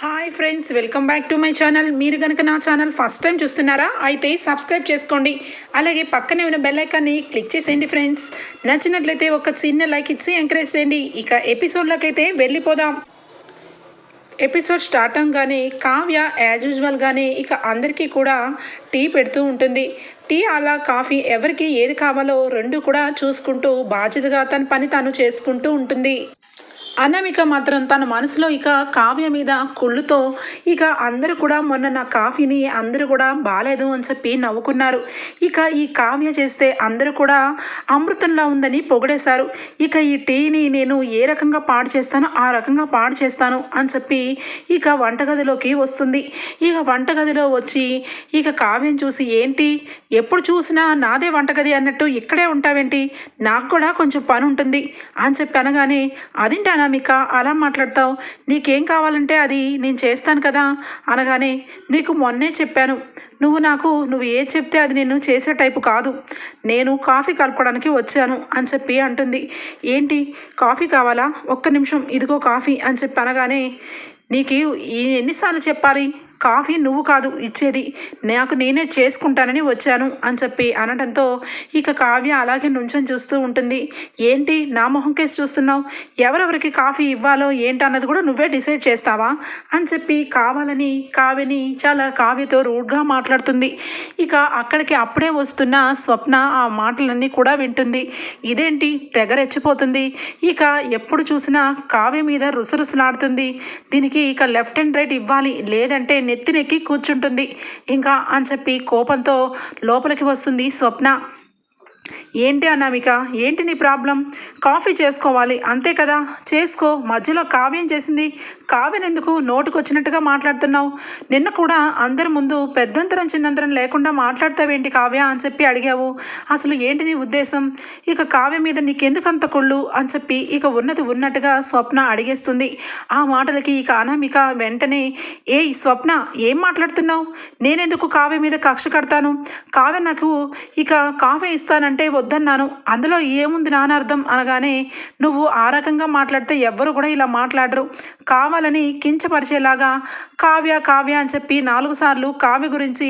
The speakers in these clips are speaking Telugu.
Hi friends welcome back to my channel మీరు కనుక నా ఛానల్ ఫస్ట్ టైం చూస్తున్నారా అయితే సబ్స్క్రైబ్ చేసుకోండి. అలాగే పక్కనే ఉన్న బెల్ ఐకాన్ని క్లిక్ చేసేయండి ఫ్రెండ్స్ నచ్చినట్లయితే ఒక చిన్న లైక్ ఇచ్చి ఎంకరేజ్ చేయండి. ఇక ఎపిసోడ్లోకైతే వెళ్ళిపోదాం. ఎపిసోడ్ స్టార్ట్ అవగానే కావ్య యాజ్ యూజువల్గానే ఇక అందరికీ కూడా టీ పెడుతూ ఉంటుంది. టీ అలా కాఫీ ఎవరికి ఏది కావాలో రెండు కూడా చూసుకుంటూ బాధ్యతగా తన పని తాను చేసుకుంటూ ఉంటుంది. అనామిక మాత్రం తన మనసులో ఇక కావ్య మీద కుళ్ళుతో ఇక అందరూ కూడా మొన్న నా కాఫీని అందరూ కూడా బాగాలేదు అని చెప్పి నవ్వుకున్నారు. ఇక ఈ కావ్య చేస్తే అందరూ కూడా అమృతంలా ఉందని పొగిడేశారు. ఇక ఈ టీని నేను ఏ రకంగా పాడు చేస్తానో ఆ రకంగా పాడు చేస్తాను అని చెప్పి ఇక వంటగదిలోకి వస్తుంది. ఇక వంటగదిలో వచ్చి ఇక కావ్యం చూసి ఏంటి? ఎప్పుడు చూసినా నాదే వంటగది అన్నట్టు ఇక్కడే ఉంటావేంటి? నాకు కూడా కొంచెం పని ఉంటుంది అని చెప్పి అనగానే అదేంటి అనామిక అలా మాట్లాడతావు? నీకేం కావాలంటే అది నేను చేస్తాను కదా? అనగానే నీకు మొన్నే చెప్పాను. నువ్వు నాకు నువ్వు ఏ చెప్తే అది నేను చేసే టైపు కాదు. నేను కాఫీ కలుపుకోవడానికి వచ్చాను అని చెప్పి అంటుంది. ఏంటి? కాఫీ కావాలా? ఒక్క నిమిషం ఇదిగో కాఫీ అని చెప్పి అనగానే నీకు ఎన్నిసార్లు చెప్పాలి? కాఫీ నువ్వు కాదు ఇచ్చేది. నాకు నేనే చేసుకుంటానని వచ్చాను అని చెప్పి అనడంతో ఇక కావ్య అలాగే నుంచొని చూస్తూ ఉంటుంది. ఏంటి నా మొహం కేసు చూస్తున్నావు? ఎవరెవరికి కాఫీ ఇవ్వాలో ఏంటన్నది కూడా నువ్వే డిసైడ్ చేస్తావా? అని చెప్పి కావాలని కావ్యని చాలా కావ్యతో రూడ్గా మాట్లాడుతుంది. ఇక అక్కడికి అప్పుడే వస్తున్న స్వప్న ఆ మాటలన్నీ కూడా వింటుంది. ఇదేంటి? తెగ రెచ్చిపోతుంది. ఇక ఎప్పుడు చూసినా కావ్య మీద రుసరుసలాడుతుంది. దీనికి ఇక లెఫ్ట్ అండ్ రైట్ ఇవ్వాలి. లేదంటే నెత్తినెక్కి కూర్చుంటుంది. ఇంకా అని చెప్పి కోపంతో లోపలికి వస్తుంది స్వప్న. ఏంటి అనామిక? ఏంటి నీ ప్రాబ్లం? కాఫీ చేసుకోవాలి. అంతే కదా? చేసుకో. మధ్యలో కావ్యం చేసింది. కావ్యనెందుకు నోటుకొచ్చినట్టుగా నోటుకు వచ్చినట్టుగా మాట్లాడుతున్నావు? నిన్న కూడా అందరి ముందు పెద్దంతరం చిన్నంతరం లేకుండా మాట్లాడతావేంటి కావ్య అని చెప్పి అడిగావు. అసలు ఏంటి నీ ఉద్దేశం? ఇక కావ్య మీద నీకెందుకు అంత కుళ్ళు అని చెప్పి ఇక ఉన్నది ఉన్నట్టుగా స్వప్న అడిగేస్తుంది. ఆ మాటలకి ఇక అనామిక వెంటనే ఏయ్ స్వప్న ఏం మాట్లాడుతున్నావు? నేనెందుకు కావ్య మీద కక్ష కడతాను? కావ్య నాకు ఇక కాఫీ ఇస్తానంటే వద్దన్నాను. అందులో ఏముంది నానర్థం? అనగానే నువ్వు ఆ రకంగా మాట్లాడితే ఎవ్వరు కూడా ఇలా మాట్లాడరు. కావాలని కించపరిచేలాగా కావ్య కావ్య అని చెప్పి నాలుగు సార్లు కావ్య గురించి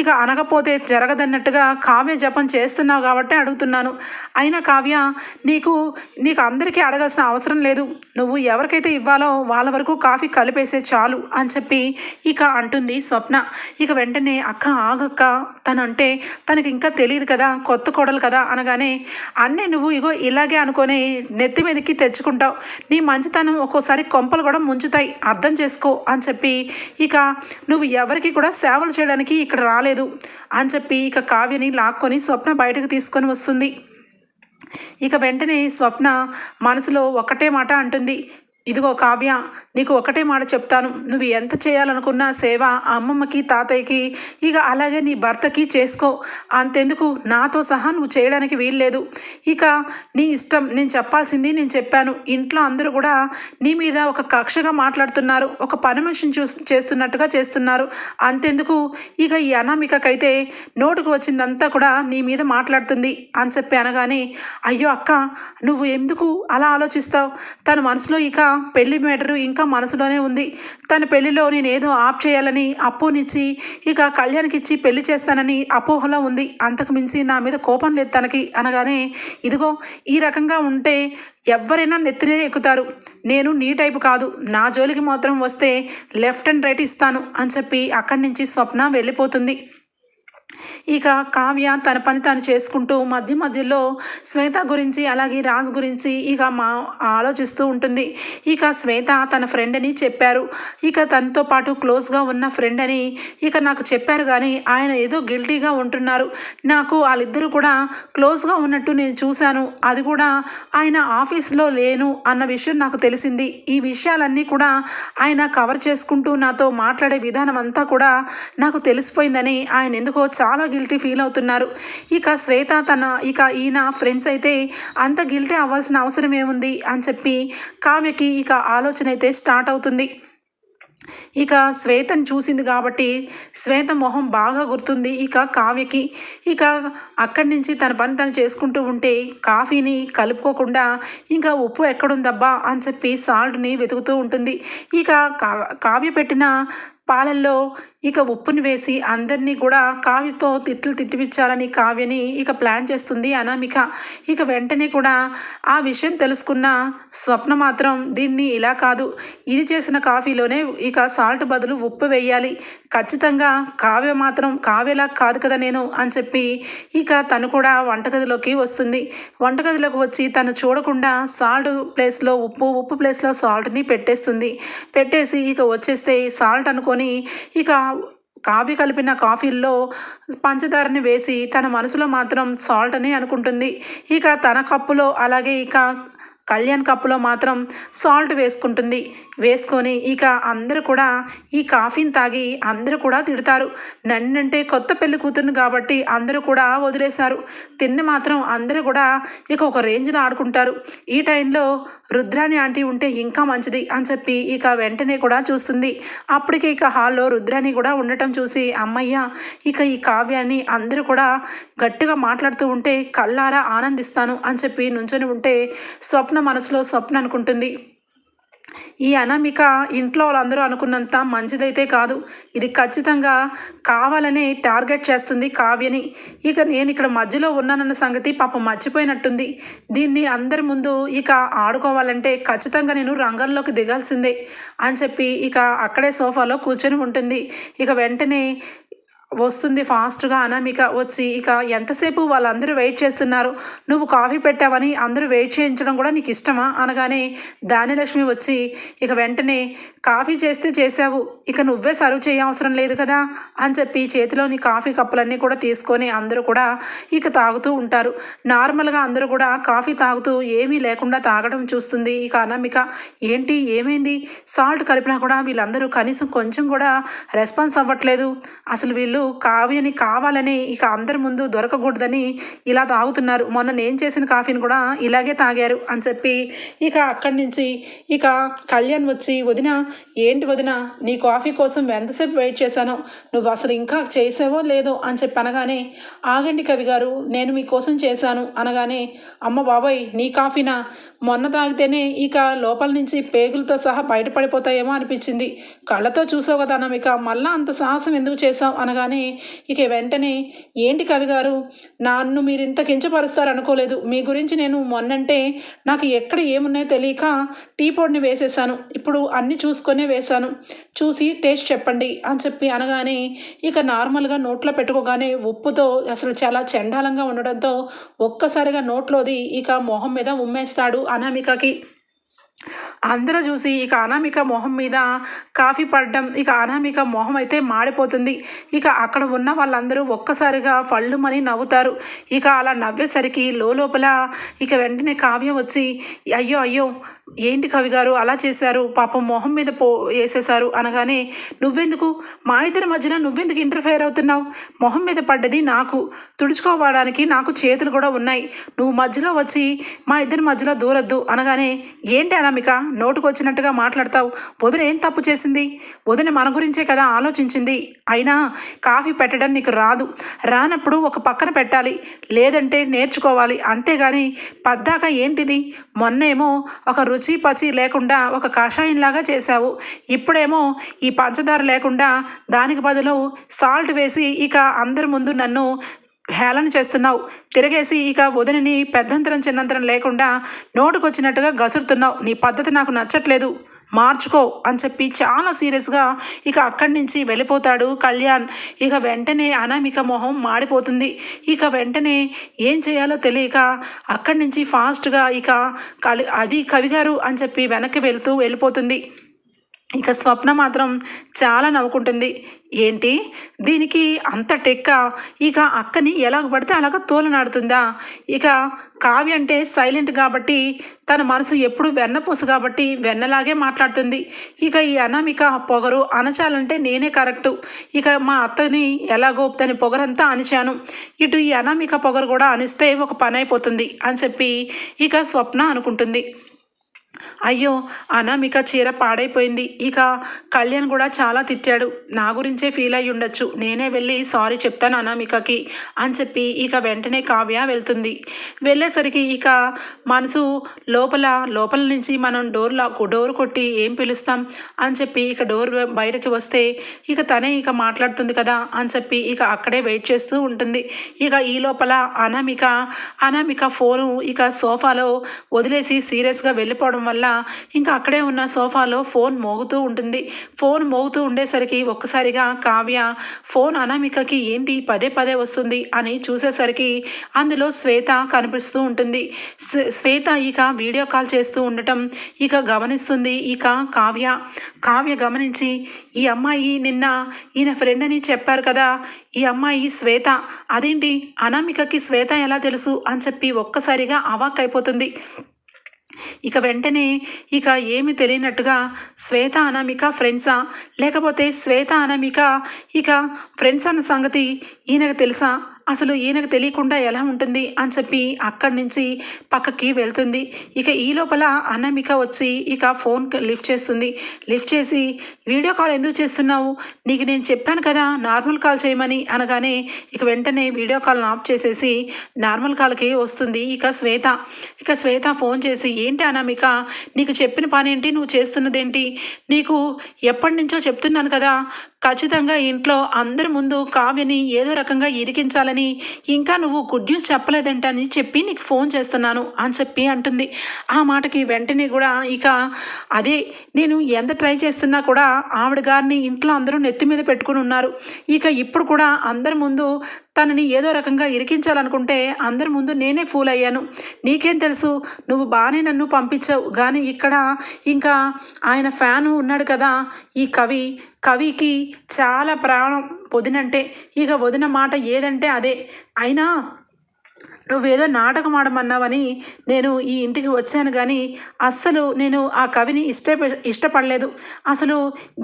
ఇక అనకపోతే జరగదన్నట్టుగా కావ్య జపం చేస్తున్నావు కాబట్టి అడుగుతున్నాను. అయినా కావ్య నీకు నీకు అందరికీ అడగాల్సిన అవసరం లేదు. నువ్వు ఎవరికైతే ఇవ్వాలో వాళ్ళ వరకు కాఫీ కలిపేసే చాలు అని చెప్పి ఇక అంటుంది స్వప్న. ఇక వెంటనే అక్క ఆగక్క తనంటే తనకి ఇంకా తెలియదు కదా కొత్త కోడలు కదా అనగానే అన్నీ నువ్వు ఇగో ఇలాగే అనుకొని నెత్తి మీదకి తెచ్చుకుంటావు. నీ మంచితనం ఒక్కోసారి కొంపలు కూడా ముంచుతాయి అర్థం చేసుకో అని చెప్పి ఇక నువ్వు ఎవరికి కూడా సేవలు చేయడానికి ఇక్కడ రాలేదు అని చెప్పి ఇక కావ్యని లాక్కొని స్వప్న బయటకు తీసుకొని వస్తుంది. ఇక వెంటనే స్వప్న మనసులో ఒక్కటే మాట అంటుంది. ఇదిగో కావ్య నీకు ఒకటే మాట చెప్తాను. నువ్వు ఎంత చేయాలనుకున్న సేవ అమ్మమ్మకి తాతయ్యకి ఇక అలాగే నీ భర్తకి చేసుకో. అంతెందుకు? నాతో సహా నువ్వు చేయడానికి వీల్లేదు. ఇక నీ ఇష్టం నేను చెప్పాల్సింది నేను చెప్పాను. ఇంట్లో అందరూ కూడా నీ మీద ఒక కక్షగా మాట్లాడుతున్నారు. ఒక పని మనిషిని చూ చేస్తున్నట్టుగా చేస్తున్నారు. అంతెందుకు? ఇక ఈ అనామికకైతే నోటుకు వచ్చిందంతా కూడా నీ మీద మాట్లాడుతుంది అని చెప్పి అనగానే అయ్యో అక్క నువ్వు ఎందుకు అలా ఆలోచిస్తావు? తన మనసులో ఇక పెళ్ళి మేటరు ఇంకా మనసులోనే ఉంది. తన పెళ్ళిలో నేను ఏదో ఆప్ చేయాలని అప్పునిచ్చి ఇక కళ్యాణ్కిచ్చి పెళ్ళి చేస్తానని అపోహలో ఉంది. అంతకు మించి నా మీద కోపం లేదు తనకి అనగానే ఇదిగో ఈ రకంగా ఉంటే ఎవరైనా నెత్తినే ఎక్కుతారు. నేను నీ టైపు కాదు. నా జోలికి మాత్రం వస్తే లెఫ్ట్ అండ్ రైట్ ఇస్తాను అని చెప్పి అక్కడి నుంచి స్వప్న వెళ్ళిపోతుంది. ఇక కావ్య తన పని తాను చేసుకుంటూ మధ్య మధ్యలో శ్వేత గురించి అలాగే రాజ్ గురించి ఇక మా ఆలోచిస్తూ ఉంటుంది. ఇక శ్వేత తన ఫ్రెండ్ అని చెప్పారు. ఇక తనతో పాటు క్లోజ్గా ఉన్న ఫ్రెండ్ అని ఇక నాకు చెప్పారు కానీ ఆయన ఏదో గిల్టీగా ఉంటున్నారు. నాకు వాళ్ళిద్దరూ కూడా క్లోజ్గా ఉన్నట్టు నేను చూశాను. అది కూడా ఆయన ఆఫీస్లో లేను అన్న విషయం నాకు తెలిసింది. ఈ విషయాలన్నీ కూడా ఆయన కవర్ చేసుకుంటూ నాతో మాట్లాడే విధానం అంతా కూడా నాకు తెలిసిపోయిందని ఆయన ఎందుకో చాలా చాలా గిల్టీ ఫీల్ అవుతున్నారు. ఇక శ్వేత తన ఇక ఈయన ఫ్రెండ్స్ అయితే అంత గిల్టీ అవ్వాల్సిన అవసరం ఏముంది అని చెప్పి కావ్యకి ఇక ఆలోచన అయితే స్టార్ట్ అవుతుంది. ఇక శ్వేతను చూసింది కాబట్టి శ్వేత మొహం బాగా గుర్తుంది ఇక కావ్యకి. ఇక అక్కడి నుంచి తన పని తను చేసుకుంటూ ఉంటే కాఫీని కలుపుకోకుండా ఇంకా ఉప్పు ఎక్కడుందబ్బా అని చెప్పి సాల్ట్ని వెతుకుతూ ఉంటుంది. ఇక కా- కావ్య పెట్టిన పాలల్లో ఇక ఉప్పుని వేసి అందరినీ కూడా కావ్యతో తిట్లు తిట్టిపించాలని కావ్యని ఇక ప్లాన్ చేస్తుంది అనామిక. ఇక వెంటనే కూడా ఆ విషయం తెలుసుకున్న స్వప్న మాత్రం దీన్ని ఇలా కాదు ఇది చేసిన కాఫీలోనే ఇక సాల్ట్ బదులు ఉప్పు వేయాలి. ఖచ్చితంగా కావ్య మాత్రం కావ్యలా కాదు కదా నేను అని చెప్పి ఇక తను కూడా వంటగదిలోకి వస్తుంది. వంటగదిలోకి వచ్చి తను చూడకుండా సాల్ట్ ప్లేస్లో ఉప్పు ఉప్పు ప్లేస్లో సాల్ట్ని పెట్టేస్తుంది. పెట్టేసి ఇక వచ్చేస్తే సాల్ట్ అనుకొని ఇక కాఫీ కలిపిన కాఫీల్లో పంచదారని వేసి తన మనసులో మాత్రం సాల్ట్ అని అనుకుంటుంది. ఇక తన కప్పులో అలాగే ఇక కళ్యాణ్ కప్పులో మాత్రం సాల్ట్ వేసుకుంటుంది. వేసుకొని ఇక అందరూ కూడా ఈ కాఫీని తాగి అందరూ కూడా తిడతారు. నన్నంటే కొత్త పెళ్ళి కూతురుని కాబట్టి అందరూ కూడా వదిలేశారు. తిన్న మాత్రం అందరూ కూడా ఇక ఒక రేంజ్లో ఆడుకుంటారు. ఈ టైంలో రుద్రాని ఆంటీ ఉంటే ఇంకా మంచిది అని చెప్పి ఇక వెంటనే కూడా చూస్తుంది. అప్పటికే ఇక హాల్లో రుద్రాని కూడా ఉండటం చూసి అమ్మయ్య ఇక ఈ కావ్యాన్ని అందరూ కూడా గట్టిగా మాట్లాడుతూ ఉంటే కళ్ళారా ఆనందిస్తాను అని చెప్పి నుంచొని ఉంటే స్వప్న మనసులో స్వప్న అనుకుంటుంది. ఈ అనామిక ఇంట్లో వాళ్ళందరూ అనుకున్నంత మంచిదైతే కాదు. ఇది ఖచ్చితంగా కావాలని టార్గెట్ చేస్తుంది కావ్యని. ఇక నేను ఇక్కడ మధ్యలో ఉన్నానన్న సంగతి పాపం మర్చిపోయినట్టుంది. దీన్ని అందరి ముందు ఇక ఆడుకోవాలంటే ఖచ్చితంగా నేను రంగంలోకి దిగాల్సిందే అని చెప్పి ఇక అక్కడే సోఫాలో కూర్చొని ఉంటుంది. ఇక వెంటనే వస్తుంది ఫాస్ట్గా అనామిక వచ్చి ఇక ఎంతసేపు వాళ్ళందరూ వెయిట్ చేస్తున్నారు? నువ్వు కాఫీ పెట్టావని అందరూ వెయిట్ చేయించడం కూడా నీకు ఇష్టమా? అనగానే దానిలక్ష్మి వచ్చి ఇక వెంటనే కాఫీ చేస్తే చేసావు ఇక నువ్వే సర్వ్ చేయవసరం లేదు కదా? అని చెప్పి చేతిలోని కాఫీ కప్పులన్నీ కూడా తీసుకొని అందరూ కూడా ఇక తాగుతూ ఉంటారు. నార్మల్గా అందరూ కూడా కాఫీ తాగుతూ ఏమీ లేకుండా తాగడం చూస్తుంది ఇక అనామిక. ఏంటి? ఏమైంది? సాల్ట్ కలిపినా కూడా వీళ్ళందరూ కనీసం కొంచెం కూడా రెస్పాన్స్ అవ్వట్లేదు. అసలు వీళ్ళు కావ్యని కావాలని ఇక అందరి ముందు దొరకకూడదని ఇలా తాగుతున్నారు. మొన్న నేను చేసిన కాఫీని కూడా ఇలాగే తాగారు అని చెప్పి ఇక అక్కడి నుంచి ఇక కళ్యాణ్ వచ్చి వదిన ఏంటి వదిన? నీ కాఫీ కోసం ఎంతసేపు వెయిట్ చేశాను? నువ్వు అసలు ఇంకా చేసావో లేదో? అని చెప్పి అనగానే ఆగండి కవి గారు నేను మీకోసం చేశాను. అనగానే అమ్మ బాబాయ్ నీ కాఫీనా? మొన్న తాగితేనే ఇక లోపల నుంచి పేగులతో సహా బయటపడిపోతాయేమో అనిపించింది. కళ్ళతో చూసావు కదా ఇక మళ్ళా అంత సాహసం ఎందుకు చేసావు అనగానే ఇక వెంటనే ఏంటి కవి గారు? నన్ను మీరు ఇంత కించపరుస్తారు అనుకోలేదు మీ గురించి నేను మొన్నంటే నాకు ఎక్కడ ఏమున్నాయో తెలియక టీ పొడిని వేసేసాను ఇప్పుడు అన్నీ చూసుకొనే వేశాను. చూసి టేస్ట్ చెప్పండి అని చెప్పి అనగానే ఇక నార్మల్గా నోట్లో పెట్టుకోగానే ఉప్పుతో అసలు చాలా చండాలంగా ఉండడంతో ఒక్కసారిగా నోట్లోది ఇక మొహం మీద ఉమ్మేస్తాడు అనామికకి. అందరూ చూసి ఇక అనామిక మొహం మీద కాఫీ పడడం ఇక అనామిక మొహం అయితే మాడిపోతుంది. ఇక అక్కడ ఉన్న వాళ్ళందరూ ఒక్కసారిగా ఫళ్ళుమని నవ్వుతారు. ఇక అలా నవ్వేసరికి లోపల ఇక వెంటనే కావ్యం వచ్చి అయ్యో అయ్యో ఏంటి కవి గారు? అలా చేశారు. పాపం మొహం మీద పో వేసేశారు అనగానే నువ్వెందుకు? మా ఇద్దరి మధ్యన నువ్వెందుకు ఇంటర్ఫేర్ అవుతున్నావు? మొహం మీద పడ్డది నాకు. తుడుచుకోవడానికి నాకు చేతులు కూడా ఉన్నాయి. నువ్వు మధ్యలో వచ్చి మా ఇద్దరి మధ్యలో దూరద్దు. అనగానే ఏంటి అనామిక? నోటుకు వచ్చినట్టుగా మాట్లాడతావు. వదిన ఏం తప్పు చేసింది? వదిన మన గురించే కదా ఆలోచించింది. అయినా కాఫీ పెట్టడం నీకు రాదు. రానప్పుడు ఒక పక్కన పెట్టాలి. లేదంటే నేర్చుకోవాలి. అంతేగాని పద్దాక ఏంటిది? మొన్నేమో ఒక రుచి పచి లేకుండా ఒక కషాయంలాగా చేశావు. ఇప్పుడేమో ఈ పంచదార లేకుండా దానికి బదులు సాల్ట్ వేసి ఇక అందరి ముందు నన్ను హేళన చేస్తున్నావు. తిరగేసి ఇక వదినని పెద్దంతరం చిన్నంతరం లేకుండా నోటుకొచ్చినట్టుగా గసురుతున్నావు. నీ పద్ధతి నాకు నచ్చట్లేదు. మార్చుకో అని చెప్పి చాలా సీరియస్గా ఇక అక్కడి నుంచి వెళ్ళిపోతాడు కళ్యాణ్. ఇక వెంటనే అనామిక మొహం మాడిపోతుంది. ఇక వెంటనే ఏం చేయాలో తెలియక అక్కడి నుంచి ఫాస్ట్గా ఇక కలి అది కవిగారు అని చెప్పి వెనక్కి వెళుతూ వెళ్ళిపోతుంది. ఇక స్వప్న మాత్రం చాలా నవ్వుకుంటుంది. ఏంటి? దీనికి అంత టెక్క? ఇక అక్కని ఎలా పడితే అలాగ తోలనాడుతుందా? ఇక కావ్య అంటే సైలెంట్ కాబట్టి తన మనసు ఎప్పుడు వెన్నపూస కాబట్టి వెన్నలాగే మాట్లాడుతుంది. ఇక ఈ అనామిక పొగరు అనచాలంటే నేనే కరెక్టు. ఇక మా అత్తని ఎలాగో దాని పొగరంతా అనిచాను ఇటు ఈ అనామిక పొగరు కూడా అనిస్తే ఒక పని అయిపోతుంది అని చెప్పి ఇక స్వప్న అనుకుంటుంది. అయ్యో అనామిక చీర పాడైపోయింది. ఇక కళ్యాణ్ కూడా చాలా తిట్టాడు. నా గురించే ఫీల్ అయి ఉండొచ్చు. నేనే వెళ్ళి సారీ చెప్తాను అనామికకి అని చెప్పి ఇక వెంటనే కావ్య వెళ్తుంది. వెళ్ళేసరికి ఇక మనసు లోపల లోపల నుంచి మనం డోర్ లాక్ డోర్ కొట్టి ఏం పిలుస్తాం అని చెప్పి ఇక డోర్ బయటకి వస్తే ఇక తనే ఇక మాట్లాడుతుంది కదా అని చెప్పి ఇక అక్కడే వెయిట్ చేస్తూ ఉంటుంది. ఇక ఈ లోపల అనామిక అనామిక ఫోను ఇక సోఫాలో వదిలేసి సీరియస్గా వెళ్ళిపోవడం వల్ల ఇంకా అక్కడే ఉన్న సోఫాలో ఫోన్ మోగుతూ ఉంటుంది. ఫోన్ మోగుతూ ఉండేసరికి ఒక్కసారిగా కావ్య ఫోన్ అనామికకి ఏంటి? పదే పదే వస్తుంది అని చూసేసరికి అందులో శ్వేత కనిపిస్తూ ఉంటుంది. శ్వేత ఇక వీడియో కాల్ చేస్తూ ఉండటం ఇక గమనిస్తుంది ఇక కావ్య. కావ్య గమనించి ఈ అమ్మాయి నిన్న ఈయన ఫ్రెండ్ అని చెప్పారు కదా ఈ అమ్మాయి శ్వేత. అదేంటి? అనామికకి శ్వేత ఎలా తెలుసు? అని చెప్పి ఒక్కసారిగా అవాక్ అయిపోతుంది ఇక వెంటనే ఇక ఏమి తెలియనట్టుగా శ్వేత అనామిక ఫ్రెండ్సా? లేకపోతే శ్వేత అనామిక? ఇక ఫ్రెండ్స్ అన్న సంగతి ఈయనకు తెలుసా? అసలు ఈయనకు తెలియకుండా ఎలా ఉంటుంది అని చెప్పి అక్కడి నుంచి పక్కకి వెళ్తుంది. ఇక ఈ లోపల అనమిక వచ్చి ఇక ఫోన్ లిఫ్ట్ చేస్తుంది. లిఫ్ట్ చేసి వీడియో కాల్ ఎందుకు చేస్తున్నావు? నీకు నేను చెప్పాను కదా నార్మల్ కాల్ చేయమని అనగానే ఇక వెంటనే వీడియో కాల్ ఆఫ్ చేసేసి నార్మల్ కాల్కి వస్తుంది ఇక శ్వేత. ఇక శ్వేత ఫోన్ చేసి ఏంటి అనామిక? నీకు చెప్పిన పని ఏంటి నువ్వు చేస్తున్నదేంటి? నీకు ఎప్పటి నుంచో చెప్తున్నాను కదా ఖచ్చితంగా ఇంట్లో అందరి ముందు కావ్యని ఏదో రకంగా ఇరికించాలని ఇంకా నువ్వు గుడ్ న్యూస్ చెప్పలేదంటని చెప్పి నీకు ఫోన్ చేస్తున్నాను అని చెప్పి అంటుంది. ఆ మాటకి వెంటనే కూడా ఇక అదే నేను ఎంత ట్రై చేస్తున్నా కూడా ఆవిడ గారిని ఇంట్లో అందరూ నెత్తి మీద పెట్టుకుని ఉన్నారు. ఇక ఇప్పుడు కూడా అందరి ముందు తనని ఏదో రకంగా ఇరికించాలనుకుంటే అందరి ముందు నేనే ఫూల్ అయ్యాను నీకేం తెలుసు? నువ్వు బాగానే నన్ను పంపించావు. కానీ ఇక్కడ ఇంకా ఆయన ఫ్యాను ఉన్నాడు కదా. ఈ కవి కవికి చాలా ప్రాణం వదినంటే. ఇక వదిన మాట ఏదంటే అదే. అయినా నువ్వేదో నాటకం ఆడమన్నావని నేను ఈ ఇంటికి వచ్చాను కానీ అస్సలు నేను ఆ కవిని ఇష్ట ఇష్టపడలేదు. అసలు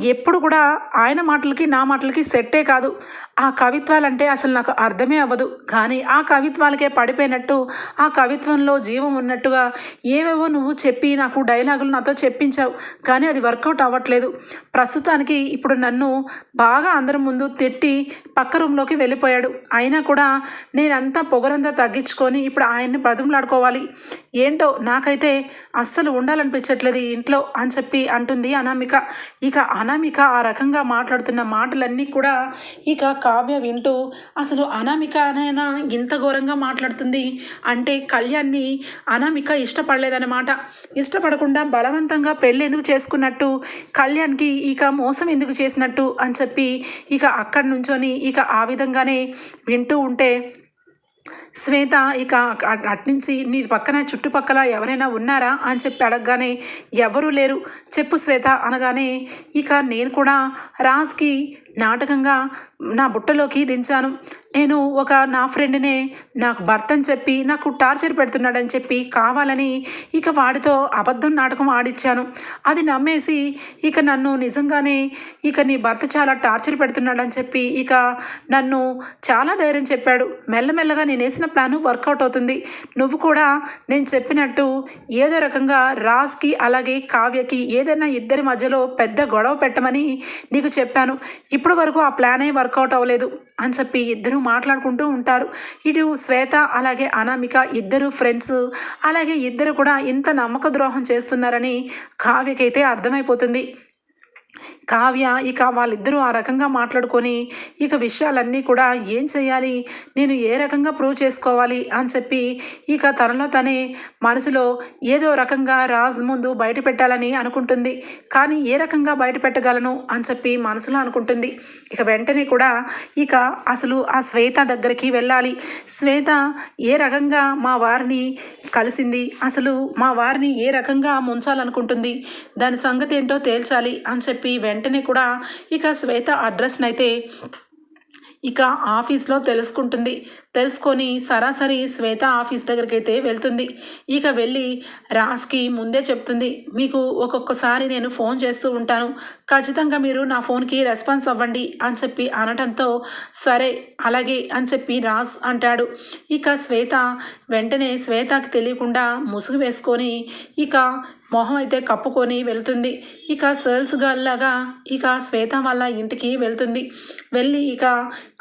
ఎప్పుడు కూడా ఆయన మాటలకి నా మాటలకి సెట్టే కాదు. ఆ కవిత్వాలంటే అసలు నాకు అర్థమే అవ్వదు. కానీ ఆ కవిత్వాలకే పడిపోయినట్టు ఆ కవిత్వంలో జీవం ఉన్నట్టుగా ఏవేవో నువ్వు చెప్పి నాకు డైలాగులు నాతో చెప్పించావు. కానీ అది వర్కౌట్ అవ్వట్లేదు. ప్రస్తుతానికి ఇప్పుడు నన్ను బాగా అందరి ముందు తిట్టి పక్క రూమ్లోకి వెళ్ళిపోయాడు. అయినా కూడా నేనంతా పొగరంతా తగ్గించుకొని ఇప్పుడు ఆయన్ని బ్రతుములాడుకోవాలి. ఏంటో నాకైతే అస్సలు ఉండాలనిపించట్లేదు ఈ ఇంట్లో అని చెప్పి అంటుంది అనామిక. ఇక అనామిక ఆ రకంగా మాట్లాడుతున్న మాటలన్నీ కూడా ఇక కావ్య వింటూ అసలు అనామికనైనా ఇంత ఘోరంగా మాట్లాడుతుంది? అంటే కళ్యాణ్ని అనామిక ఇష్టపడలేదన్నమాట. ఇష్టపడకుండా బలవంతంగా పెళ్ళి ఎందుకు చేసుకున్నట్టు కళ్యాణ్కి ఇక మోసం ఎందుకు చేసినట్టు అని చెప్పి ఇక అక్కడి నుంచొని ఇక ఆ విధంగానే వింటూ ఉంటే శ్వేత ఇక అట్నుంచి నీ పక్కన చుట్టుపక్కల ఎవరైనా ఉన్నారా అని చెప్పి అడగగానే ఎవరూ లేరు. చెప్పు శ్వేత అనగానే ఇక నేను కూడా రాజ్కి నాటకంగా నా బుట్టలోకి దించాను. నేను ఒక నా ఫ్రెండ్నే నాకు భర్త అని చెప్పి నాకు టార్చర్ పెడుతున్నాడని చెప్పి కావాలని ఇక వాడితో అబద్ధం నాటకం ఆడిచ్చాను. అది నమ్మేసి ఇక నన్ను నిజంగానే ఇక నీ భర్త చాలా టార్చర్ పెడుతున్నాడని చెప్పి ఇక నన్ను చాలా ధైర్యం చెప్పాడు. మెల్లమెల్లగా నేను వేసిన ప్లాను వర్కౌట్ అవుతుంది. నువ్వు కూడా నేను చెప్పినట్టు ఏదో రకంగా రాజ్కి అలాగే కావ్యకి ఏదైనా ఇద్దరి మధ్యలో పెద్ద గొడవ పెట్టమని నీకు చెప్పాను. ఇప్పటి వరకు ఆ ప్లానే వర్కౌట్ అవ్వలేదు అని చెప్పి ఇద్దరు మాట్లాడుకుంటూ ఉంటారు. ఇటు శ్వేత అలాగే అనామిక ఇద్దరు ఫ్రెండ్స్ అలాగే ఇద్దరు కూడా ఇంత నమ్మక ద్రోహం చేస్తున్నారని కావ్యకైతే అర్థమైపోతుంది. కావ్య ఇక వాళ్ళిద్దరూ ఆ రకంగా మాట్లాడుకొని ఇక విషయాలన్నీ కూడా ఏం చేయాలి నేను ఏ రకంగా ప్రూవ్ చేసుకోవాలి? అని చెప్పి ఇక తనలో తనే మనసులో ఏదో రకంగా రాజ్ ముందు బయట పెట్టాలని అనుకుంటుంది. కానీ ఏ రకంగా బయట పెట్టగలను? అని చెప్పి మనసులో అనుకుంటుంది. ఇక వెంటనే కూడా ఇక అసలు ఆ శ్వేత దగ్గరికి వెళ్ళాలి. శ్వేత ఏ రకంగా మా వారిని కలిసింది? అసలు మా వారిని ఏ రకంగా ముంచాలనుకుంటుంది? దాని సంగతి ఏంటో తేల్చాలి అని చెప్పి వెంటనే కూడా ఇక శ్వేత అడ్రస్ని అయితే ఇక ఆఫీస్లో తెలుసుకుంటుంది. తెలుసుకొని సరాసరి శ్వేత ఆఫీస్ దగ్గరికి అయితే వెళ్తుంది. ఇక వెళ్ళి రాజ్కి ముందే చెప్తుంది. మీకు ఒక్కొక్కసారి నేను ఫోన్ చేస్తూ ఉంటాను. ఖచ్చితంగా మీరు నా ఫోన్కి రెస్పాన్స్ అవ్వండి అని చెప్పి అనటంతో సరే అలాగే అని చెప్పి రాజ్ అంటాడు. ఇక శ్వేత వెంటనే శ్వేతకి తెలియకుండా ముసుగు వేసుకొని ఇక మొహం అయితే కప్పుకొని వెళ్తుంది. ఇక సేల్స్ గర్ల్ ఇక శ్వేత వాళ్ళ ఇంటికి వెళ్తుంది. వెళ్ళి ఇక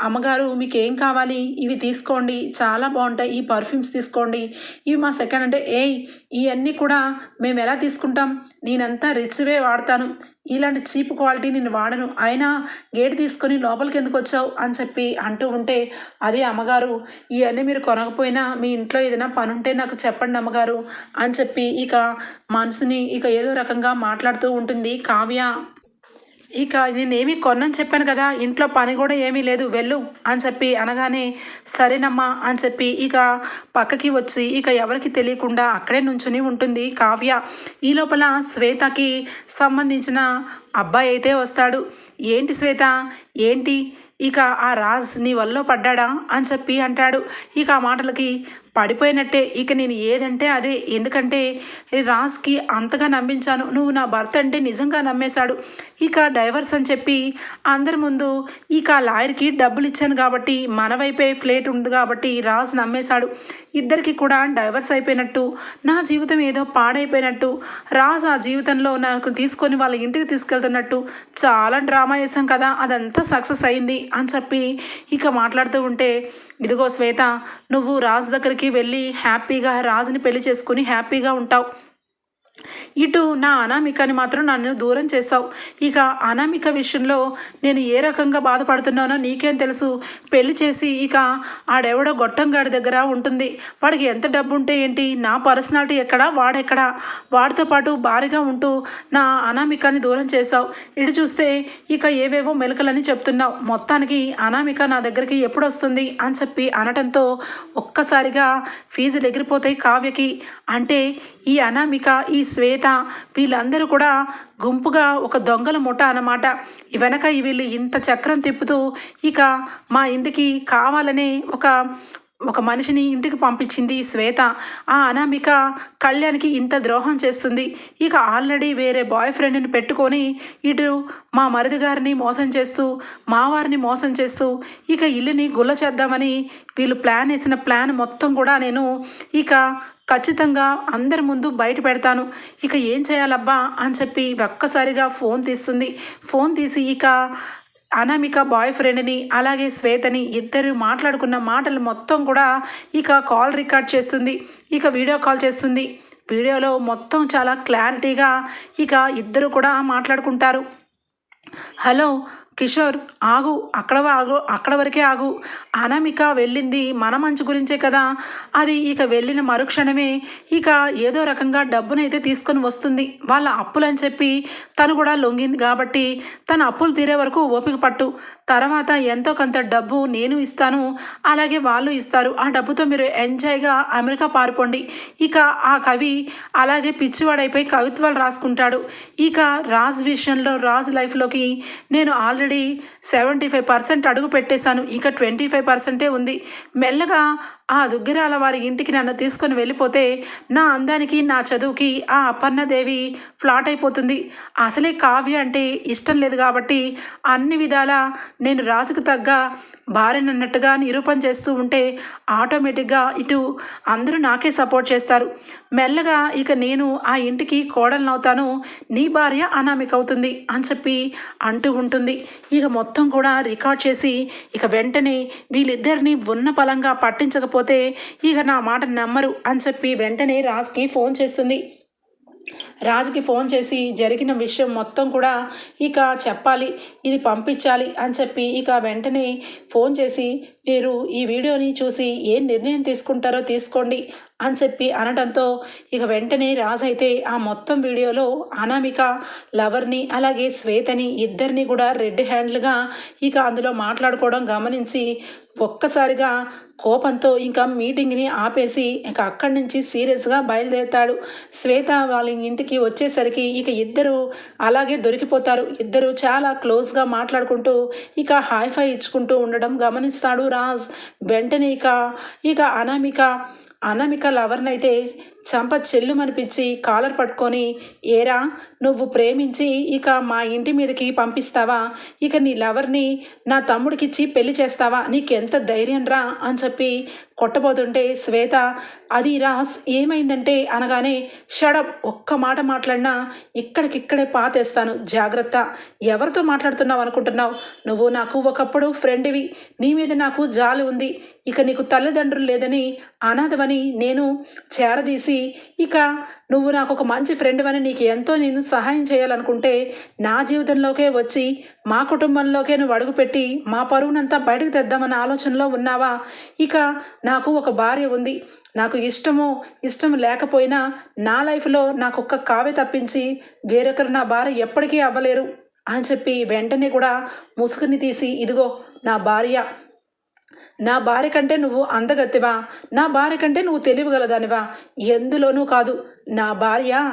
అమ్మగారు మీకు ఏం కావాలి? ఇవి తీసుకోండి. చాలా బాగుంటాయి. ఈ పర్ఫ్యూమ్స్ తీసుకోండి. ఇవి మా సెకండ్ అంటే ఏయ్ ఇవన్నీ కూడా మేము ఎలా తీసుకుంటాం? నేనంతా రిచ్వే వాడతాను. ఇలాంటి చీప్ క్వాలిటీ నేను వాడను. అయినా గేట్ తీసుకొని లోపలికి ఎందుకు వచ్చావు? అని చెప్పి అంటూ ఉంటే అదే అమ్మగారు ఇవన్నీ మీరు కొనకపోయినా మీ ఇంట్లో ఏదైనా పని ఉంటే నాకు చెప్పండి అమ్మగారు అని చెప్పి ఇక మనసుని ఇక ఏదో రకంగా మాట్లాడుతూ ఉంటుంది కావ్య. ఇక నేనేమి కొన్నని చెప్పాను కదా ఇంట్లో పని కూడా ఏమీ లేదు వెళ్ళు అని చెప్పి అనగానే సరేనమ్మా అని చెప్పి ఇక పక్కకి వచ్చి ఇక ఎవరికి తెలియకుండా అక్కడే నుంచుని ఉంటుంది కావ్య. ఈ లోపల శ్వేతకి సంబంధించిన అబ్బాయి అయితే వస్తాడు. ఏంటి శ్వేత? ఏంటి? ఇక ఆ రాజ్ నీ వల్ల పడ్డాడా? అని చెప్పి అంటాడు. ఇక ఆ మాటలకి పడిపోయినట్టే. ఇక నేను ఏదంటే అదే. ఎందుకంటే రాజ్కి అంతగా నమ్మించాను. నువ్వు నా భర్త అంటే నిజంగా నమ్మేశాడు. ఇక డైవర్స్ అని చెప్పి అందరి ముందు ఇక ఆ లాయర్కి డబ్బులు ఇచ్చాను కాబట్టి మన వైపే ఫ్లేట్ ఉంది కాబట్టి రాజ్ నమ్మేశాడు. ఇద్దరికి కూడా డైవర్స్ అయిపోయినట్టు. నా జీవితం ఏదో పాడైపోయినట్టు. రాజ్ ఆ జీవితంలో నాకు తీసుకొని వాళ్ళ ఇంటికి తీసుకెళ్తున్నట్టు. చాలా డ్రామా చేశాం కదా. అదంతా సక్సెస్ అయింది అని చెప్పి ఇక మాట్లాడుతూ ఉంటే ఇదిగో శ్వేత నువ్వు రాజ్ దగ్గరికి వెళ్ళి హ్యాపీగా రాజుని పెళ్ళి చేసుకుని హ్యాపీగా ఉంటావు. ఇటు నా అనామికని మాత్రం నన్ను దూరం చేశావు. ఇక అనామిక విషయంలో నేను ఏ రకంగా బాధపడుతున్నానో నీకేం తెలుసు. పెళ్ళి చేసి ఇక ఆడెవడో గొట్టంగాడి దగ్గర ఉంటుంది. వాడికి ఎంత డబ్బు ఉంటే ఏంటి? నా పర్సనాలిటీ ఎక్కడా? వాడెక్కడా? వాడితో పాటు భారీగా ఉంటూ నా అనామికని దూరం చేశావు. ఇటు చూస్తే ఇక ఏవేవో మెలకలని చెప్తున్నావు. మొత్తానికి అనామిక నా దగ్గరికి ఎప్పుడు వస్తుంది అని చెప్పి అనటంతో ఒక్కసారిగా ఫీజులు ఎగిరిపోతాయి కావ్యకి. అంటే ఈ అనామిక ఈ శ్వేత వీళ్ళందరూ కూడా గుంపుగా ఒక దొంగల ముఠ అన్నమాట. వెనక వీళ్ళు ఇంత చక్రం తిప్పుతూ ఇక మా ఇంటికి కావాలనే ఒక ఒక మనిషిని ఇంటికి పంపించింది శ్వేత. ఆ అనామిక కళ్యాణ్కి ఇంత ద్రోహం చేస్తుంది. ఇక ఆల్రెడీ వేరే బాయ్ ఫ్రెండ్ని పెట్టుకొని ఇటు మా మరిది గారిని మోసం చేస్తూ మావారిని మోసం చేస్తూ ఇక ఇల్లుని గుల్ల చేద్దామని వీళ్ళు ప్లాన్ వేసిన ప్లాన్ మొత్తం కూడా నేను ఇక ఖచ్చితంగా అందరి ముందు బయట పెడతాను. ఇక ఏం చేయాలబ్బా? అని చెప్పి ఒక్కసారిగా ఫోన్ తీస్తుంది. ఫోన్ తీసి ఇక అనామిక బాయ్ ఫ్రెండ్ని అలాగే శ్వేతని ఇద్దరు మాట్లాడుకున్న మాటలు మొత్తం కూడా ఇక కాల్ రికార్డ్ చేస్తుంది. ఇక వీడియో కాల్ చేస్తుంది. వీడియోలో మొత్తం చాలా క్లారిటీగా ఇక ఇద్దరు కూడా మాట్లాడుకుంటారు. హలో కిషోర్ ఆగు అక్కడ ఆగు అక్కడ వరకే ఆగు. అనామిక వెళ్ళింది మన మంచి గురించే కదా. అది ఇక వెళ్ళిన మరుక్షణమే ఇక ఏదో రకంగా డబ్బునైతే తీసుకొని వస్తుంది. వాళ్ళ అప్పులని చెప్పి తను కూడా లొంగింది కాబట్టి తన అప్పులు తీరే వరకు ఓపిక పట్టు. తర్వాత ఎంతో కొంత డబ్బు నేను ఇస్తాను అలాగే వాళ్ళు ఇస్తారు. ఆ డబ్బుతో మీరు ఎంజాయ్గా అమెరికా పారిపోండి. ఇక ఆ కవి అలాగే పిచ్చివాడైపోయి కవిత్వాలు రాసుకుంటాడు. ఇక రాజ్ విషయంలో రాజ్ లైఫ్లోకి నేను ఆల్రెడీ సెవెంటీ ఫైవ్ పర్సెంట్ అడుగు పెట్టేశాను. ఇంకా ట్వంటీ ఫైవ్ పర్సెంటే ఉంది. మెల్లగా ఆ దుగ్గిరాల వారి ఇంటికి నన్ను తీసుకొని వెళ్ళిపోతే నా అందానికి నా చదువుకి ఆ అపర్ణదేవి ఫ్లాట్ అయిపోతుంది. అసలే కావ్య అంటే ఇష్టం లేదు కాబట్టి అన్ని విధాలా నేను రాజుకు తగ్గ భార్యనన్నట్టుగా నిరూపణ చేస్తూ ఉంటే ఆటోమేటిక్గా ఇటు అందరూ నాకే సపోర్ట్ చేస్తారు. మెల్లగా ఇక నేను ఆ ఇంటికి కోడలనవుతాను. నీ భార్య అనామిక అవుతుంది అని చెప్పి అంటూ ఉంటుంది. ఇక మొత్తం కూడా రికార్డ్ చేసి ఇక వెంటనే వీళ్ళిద్దరిని ఉన్న పలంగా పట్టించకపోతే ఇక నా మాట నమ్మరు అని చెప్పి వెంటనే రాజ్కి ఫోన్ చేస్తుంది. రాజుకి ఫోన్ చేసి జరిగిన విషయం మొత్తం కూడా ఇక చెప్పాలి ఇది పంపించాలి అని చెప్పి ఇక వెంటనే ఫోన్ చేసి మీరు ఈ వీడియోని చూసి ఏ నిర్ణయం తీసుకుంటారో తీసుకోండి అని చెప్పి అనడంతో ఇక వెంటనే రాజు అయితే ఆ మొత్తం వీడియోలో అనామిక లవర్ని అలాగే శ్వేతని ఇద్దరిని కూడా రెడ్ హ్యాండ్లుగా ఇక అందులో మాట్లాడుకోవడం గమనించి ఒక్కసారిగా కోపంతో ఇంకా మీటింగ్ని ఆపేసి ఇక అక్కడి నుంచి సీరియస్గా బయలుదేరుతాడు. శ్వేత వాళ్ళ ఇంటికి వచ్చేసరికి ఇక ఇద్దరు అలాగే దొరికిపోతారు. ఇద్దరు చాలా క్లోజ్గా మాట్లాడుకుంటూ ఇక హైఫై ఇచ్చుకుంటూ ఉండడం గమనిస్తాడు రాజ్. వెంటనే ఇక ఇక అనామిక అనామిక లవర్నైతే చంప చెల్లుమనిపించి కాలర్ పట్టుకొని ఏరా నువ్వు ప్రేమించి ఇక మా ఇంటి మీదకి పంపిస్తావా? ఇక నీ లవర్ని నా తమ్ముడికిచ్చి పెళ్ళి చేస్తావా? నీకెంత ధైర్యం రా అని చెప్పి కొట్టబోతుంటే శ్వేత అది రాస్ ఏమైందంటే అనగానే షడప్ ఒక్క మాట మాట్లాడినా ఇక్కడికిక్కడే పాతేస్తాను. జాగ్రత్త. ఎవరితో మాట్లాడుతున్నావు అనుకుంటున్నావు? నువ్వు నాకు ఒకప్పుడు ఫ్రెండ్వి. నీ మీద నాకు జాలి ఉంది. ఇక నీకు తల్లిదండ్రులు లేదని అనాథవని నేను చేరదీసి ఇక నువ్వు నాకు ఒక మంచి ఫ్రెండ్ అని నీకు ఎంతో నేను సహాయం చేయాలనుకుంటే నా జీవితంలోకే వచ్చి మా కుటుంబంలోకే నువ్వు అడుగుపెట్టి మా పరువునంతా బయటకు తెద్దామన్న ఆలోచనలో ఉన్నావా? ఇక నాకు ఒక భార్య ఉంది. నాకు ఇష్టమో ఇష్టం లేకపోయినా నా లైఫ్లో నాకు ఒక్క కావే తప్పించి వేరొకరు నా భార్య ఎప్పటికీ అవ్వలేరు అని చెప్పి వెంటనే కూడా ముసుగుని తీసి ఇదిగో నా భార్య. నా భార్య కంటే నువ్వు అందగత్తివా? నా భార్య కంటే నువ్వు తెలివిగలదానివా? ఎందులోనూ కాదు. నా భార్య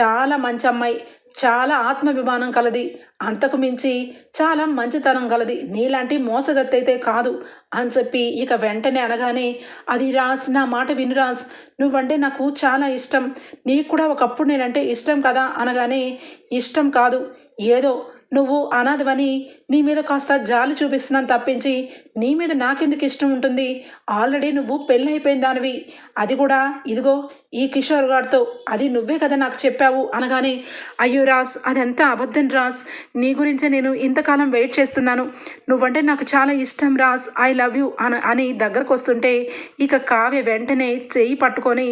చాలా మంచి అమ్మాయి చాలా ఆత్మాభిమానం కలది. అంతకు మించి చాలా మంచితనం కలది నీలాంటి మోసగత్తైతే కాదు అని చెప్పి ఇక వెంటనే అనగానే అది రాజ్ నా మాట విను రాజ్. నువ్వంటే నాకు చాలా ఇష్టం. నీకు కూడా ఒకప్పుడు నేనంటే ఇష్టం కదా అనగానే ఇష్టం కాదు. ఏదో నువ్వు అనాథవని నీ మీద కాస్త జాలి చూపిస్తున్నాను తప్పించి నీ మీద నాకెందుకు ఇష్టం ఉంటుంది? ఆల్రెడీ నువ్వు పెళ్ళి అయిపోయిన దానివి. అది కూడా ఇదిగో ఈ కిషోర్ గారితో అది నువ్వే కదా నాకు చెప్పావు అనగానే అయ్యో రాస్ అదంతా అబద్ధం రాస్. నీ గురించే నేను ఇంతకాలం వెయిట్ చేస్తున్నాను. నువ్వంటే నాకు చాలా ఇష్టం రాస్. ఐ లవ్ యూ అని అని దగ్గరకు వస్తుంటే ఇక కావ్య వెంటనే చేయి పట్టుకొని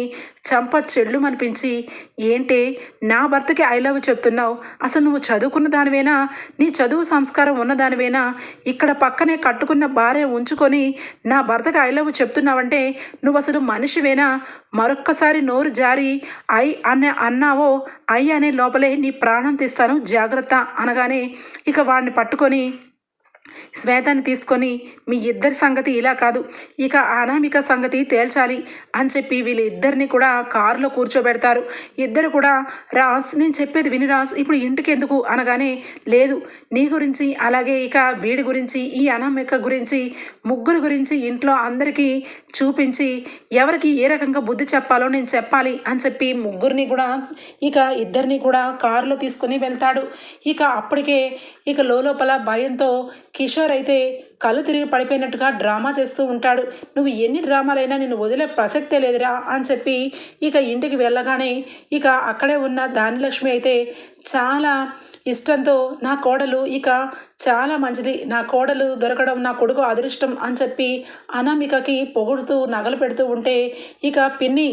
చంప చెల్లు అనిపించి ఏంటే నా భర్తకి ఐ లవ్ చెప్తున్నావు. అసలు నువ్వు చదువుకున్న దానివేనా? నీ చదువు సంస్కారం ఉన్నదానివేనా ఇక్కడ పక్కనే కట్టుకున్న భార్య ఉంచుకొని నా భర్తకి ఐ లవ్ చెప్తున్నావంటే నువ్వు అసలు మనిషివేనా? మరొక్కసారి నోరు జారి ఐ అనే అన్నావో ఐ అనే లోపలే నీ ప్రాణం తీస్తాను జాగ్రత్త అనగానే ఇక వాడిని పట్టుకొని శ్వేతని తీసుకొని మీ ఇద్దరి సంగతి ఇలా కాదు. ఇక అనామిక సంగతి తేల్చాలి అని చెప్పి వీళ్ళిద్దరిని కూడా కారులో కూర్చోబెడతారు. ఇద్దరు కూడా రాస్ నేను చెప్పేది విని రాస్ ఇప్పుడు ఇంటికి ఎందుకు అనగానే లేదు నీ గురించి అలాగే ఇక వీడి గురించి ఈ అనామిక గురించి ముగ్గురు గురించి ఇంట్లో అందరికీ చూపించి ఎవరికి ఏ రకంగా బుద్ధి చెప్పాలో నేను చెప్పాలి అని చెప్పి ముగ్గురిని కూడా ఇక ఇద్దరిని కూడా కారులో తీసుకొని వెళ్తాడు. ఇక అప్పటికే ఇక లోపల భయంతో కిషోర్ అయితే కళ్ళు తిరిగి పడిపోయినట్టుగా డ్రామా చేస్తూ ఉంటాడు. నువ్వు ఎన్ని డ్రామాలైనా నిన్ను వదిలే ప్రసక్తే లేదురా అని చెప్పి ఇక ఇంటికి వెళ్ళగానే ఇక అక్కడే ఉన్న దానిలక్ష్మి అయితే చాలా ఇష్టంతో నా కోడలు ఇక చాలా మంచిది. నా కోడలు దొరకడం నా కొడుకు అదృష్టం అని చెప్పి అనామికకి పొగుడుతూ నగలు పెడుతూ ఉంటే ఇక పిన్ని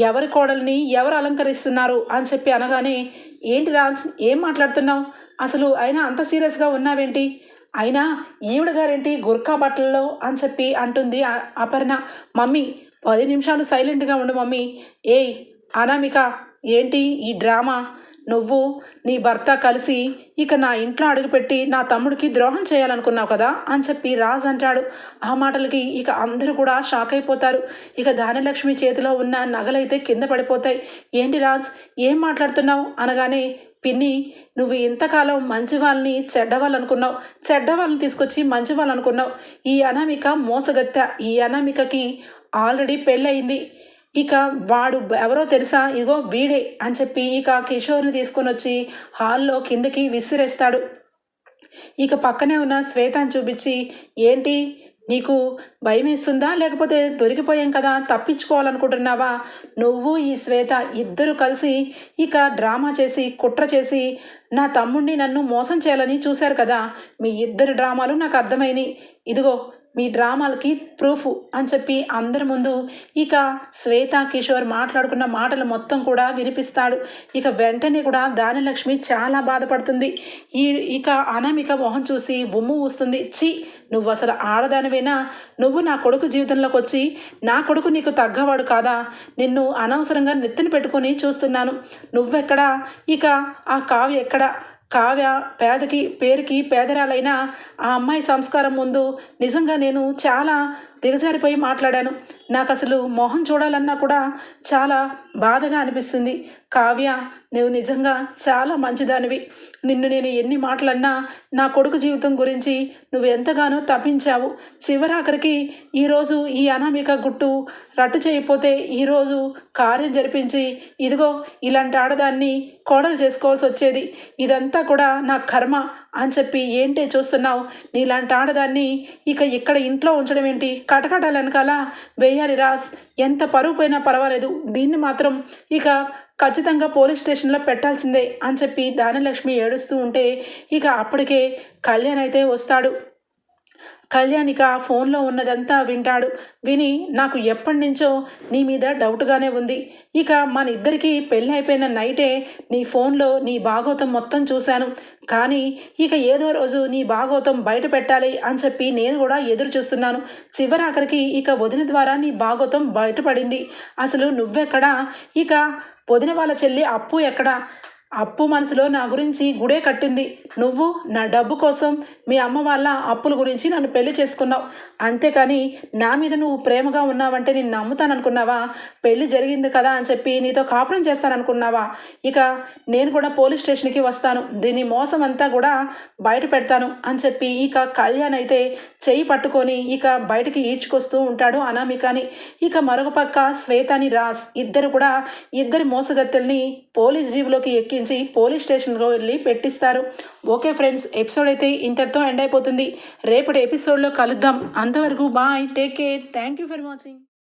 ఎవరి కోడల్ని ఎవరు అలంకరిస్తున్నారు? అని చెప్పి అనగానే ఏంటి రాజ్ ఏం మాట్లాడుతున్నావు? అసలు అయినా అంత సీరియస్గా ఉన్నావేంటి? అయినా ఈవిడ గారేంటి గుర్ఖా బట్టల్లో అని చెప్పి అంటుంది అపర్ణ. మమ్మీ పది నిమిషాలు సైలెంట్గా ఉండు మమ్మీ. ఏయ్ అనామిక ఏంటి ఈ డ్రామా? నువ్వు నీ భర్త కలిసి ఇక నా ఇంట్లో అడుగుపెట్టి నా తమ్ముడికి ద్రోహం చేయాలనుకున్నావు కదా అని చెప్పి రాజ్ అంటాడు. ఆ మాటలకి ఇక అందరూ కూడా షాక్ అయిపోతారు. ఇక ధాన్యలక్ష్మి చేతిలో ఉన్న నగలైతే కింద పడిపోతాయి. ఏంటి రాజ్ ఏం మాట్లాడుతున్నావు? అనగానే పిన్ని నువ్వు ఇంతకాలం మంచి వాళ్ళని చెడ్డ వాళ్ళు అనుకున్నావు చెడ్డ వాళ్ళని తీసుకొచ్చి మంచి వాళ్ళనుకున్నావు ఈ అనామిక మోసగత్త. ఈ అనామికకి ఆల్రెడీ పెళ్ళయింది. ఇక వాడు ఎవరో తెలుసా? ఇగో వీడే అని చెప్పి ఇక కిషోర్ని తీసుకొని వచ్చి హాల్లో కిందకి విసిరేస్తాడు. ఇక పక్కనే ఉన్న శ్వేతని చూపించి ఏంటి? నీకు భయం వేస్తుందా లేకపోతే దొరికిపోయాం కదా తప్పించుకోవాలనుకుంటున్నావా? నువ్వు ఈ శ్వేత ఇద్దరు కలిసి ఇక డ్రామా చేసి కుట్ర చేసి నా తమ్ముడిని నన్ను మోసం చేయాలని చూశారు కదా? మీ ఇద్దరు డ్రామాలు నాకు అర్థమైనవి ఇదిగో మీ డ్రామాలకి ప్రూఫ్ అని చెప్పి అందరి ముందు ఇక శ్వేత కిషోర్ మాట్లాడుకున్న మాటలు మొత్తం కూడా వినిపిస్తాడు. ఇక వెంటనే కూడా దానిలక్ష్మి చాలా బాధపడుతుంది. ఈ ఇక అనామిక మొహం చూసి ఉమ్ము ఊస్తుంది. చి నువ్వు అసలు ఆడదానివేనా? నువ్వు నా కొడుకు జీవితంలోకి వచ్చి నా కొడుకు నీకు తగ్గవాడు కాదా? నిన్ను అనవసరంగా నెత్తిన పెట్టుకొని చూస్తున్నాను. నువ్వెక్కడా? ఇక ఆ కావ్య ఎక్కడా? కావ్య పేదకి పేరుకి పేదరాలైన ఆ అమ్మాయి సంస్కారం ముందు నిజంగా నేను చాలా దిగజారిపోయి మాట్లాడాను. నాకు అసలు మొహం చూడాలన్నా కూడా చాలా బాధగా అనిపిస్తుంది. కావ్య నువ్వు నిజంగా చాలా మంచిదానివి. నిన్ను నేను ఎన్ని మాటలన్నా నా కొడుకు జీవితం గురించి నువ్వు ఎంతగానో తప్పించావు. చివరాఖరికి ఈరోజు ఈ అనామిక గుట్టు రట్టు చేయకపోతే ఈరోజు కార్యం జరిపించి ఇదిగో ఇలాంటి ఆడదాన్ని కోడలు చేసుకోవాల్సి వచ్చేది. ఇదంతా కూడా నా కర్మ అని చెప్పి ఏంటే చూస్తున్నావు? నీలాంటి ఆడదాన్ని ఇక ఇక్కడ ఇంట్లో ఉంచడం ఏంటి? కటకటాల వెనకాల వేయాలి రాస్ ఎంత పరువు పోయినా పర్వాలేదు. దీన్ని మాత్రం ఇక ఖచ్చితంగా పోలీస్ స్టేషన్లో పెట్టాల్సిందే అని చెప్పి దానలక్ష్మి ఏడుస్తూ ఉంటే ఇక అప్పటికే కళ్యాణ్ అయితే వస్తాడు. కళ్యాణిక ఫోన్లో ఉన్నదంతా వింటాడు. విని నాకు ఎప్పటి నుంచో నీ మీద డౌట్గానే ఉంది. ఇక మన ఇద్దరికి పెళ్ళి అయిపోయిన నైటే నీ ఫోన్లో నీ భాగోతం మొత్తం చూశాను. కానీ ఇక ఏదో రోజు నీ భాగోతం బయట పెట్టాలి అని చెప్పి నేను కూడా ఎదురు చూస్తున్నాను. చివరాఖరికి ఇక వదిన ద్వారా నీ భాగోతం బయటపడింది అసలు నువ్వెక్కడా? ఇక వదిన వాళ్ళ చెల్లి అప్పు ఎక్కడా? అప్పు మనసులో నా గురించి గుడే కట్టింది. నువ్వు నా డబ్బు కోసం మీ అమ్మ వాళ్ళ అప్పుల గురించి నన్ను పెళ్ళి చేసుకున్నావు. అంతేకాని నా మీద నువ్వు ప్రేమగా ఉన్నావంటే నేను నమ్ముతాననుకున్నావా? పెళ్ళి జరిగింది కదా అని చెప్పి నీతో కాపురం చేస్తాననుకున్నావా? ఇక నేను కూడా పోలీస్ స్టేషన్కి వస్తాను. దీని మోసం అంతా కూడా బయట పెడతాను అని చెప్పి ఇక కళ్యాణ్ అయితే చెయ్యి పట్టుకొని ఇక బయటికి ఈడ్చుకొస్తూ ఉంటాడు అనామికని. ఇక మరొక పక్క శ్వేతాని రాస్ ఇద్దరు కూడా ఇద్దరి మోసగత్తెల్ని పోలీస్ జీబులోకి ఎక్కించి పోలీస్ స్టేషన్లో వెళ్ళి పెట్టిస్తారు. ఓకే ఫ్రెండ్స్ ఎపిసోడ్ అయితే ఇంతటితో ఎండ్ అయిపోతుంది. రేపటి ఎపిసోడ్లో కలుద్దాం. అంతవరకు bye take care. Thank you for watching.